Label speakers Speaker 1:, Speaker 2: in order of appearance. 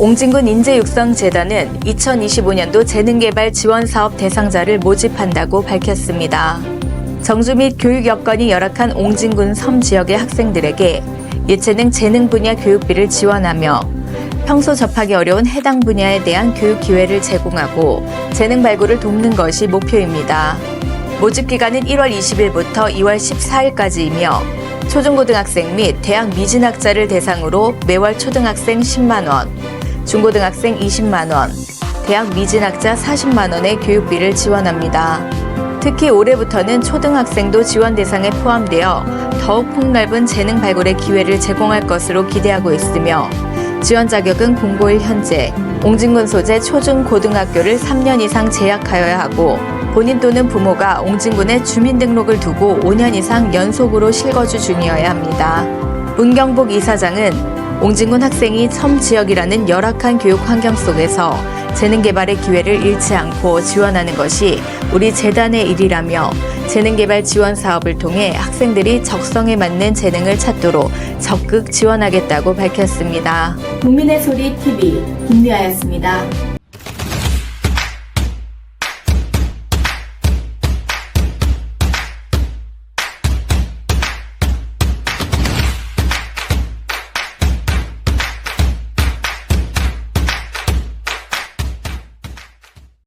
Speaker 1: 옹진군 인재육성재단은 2025년도 재능개발 지원 사업 대상자를 모집한다고 밝혔습니다. 정주 및 교육 여건이 열악한 옹진군 섬 지역의 학생들에게 예체능 재능 분야 교육비를 지원하며 평소 접하기 어려운 해당 분야에 대한 교육 기회를 제공하고 재능 발굴을 돕는 것이 목표입니다. 모집 기간은 1월 20일부터 2월 14일까지이며 초중고등학생 및 대학 미진학자를 대상으로 매월 초등학생 10만 원, 중고등학생 20만 원, 대학 미진학자 40만 원의 교육비를 지원합니다. 특히 올해부터는 초등학생도 지원 대상에 포함되어 더욱 폭넓은 재능 발굴의 기회를 제공할 것으로 기대하고 있으며 지원 자격은 공고일 현재 옹진군 소재 초중 고등학교를 3년 이상 재학하여야 하고 본인 또는 부모가 옹진군에 주민등록을 두고 5년 이상 연속으로 실거주 중이어야 합니다. 문경복 이사장은 옹진군 학생이 섬 지역이라는 열악한 교육 환경 속에서 재능 개발의 기회를 잃지 않고 지원하는 것이 우리 재단의 일이라며 재능 개발 지원 사업을 통해 학생들이 적성에 맞는 재능을 찾도록 적극 지원하겠다고 밝혔습니다. 국민의 소리 TV 김미아였습니다.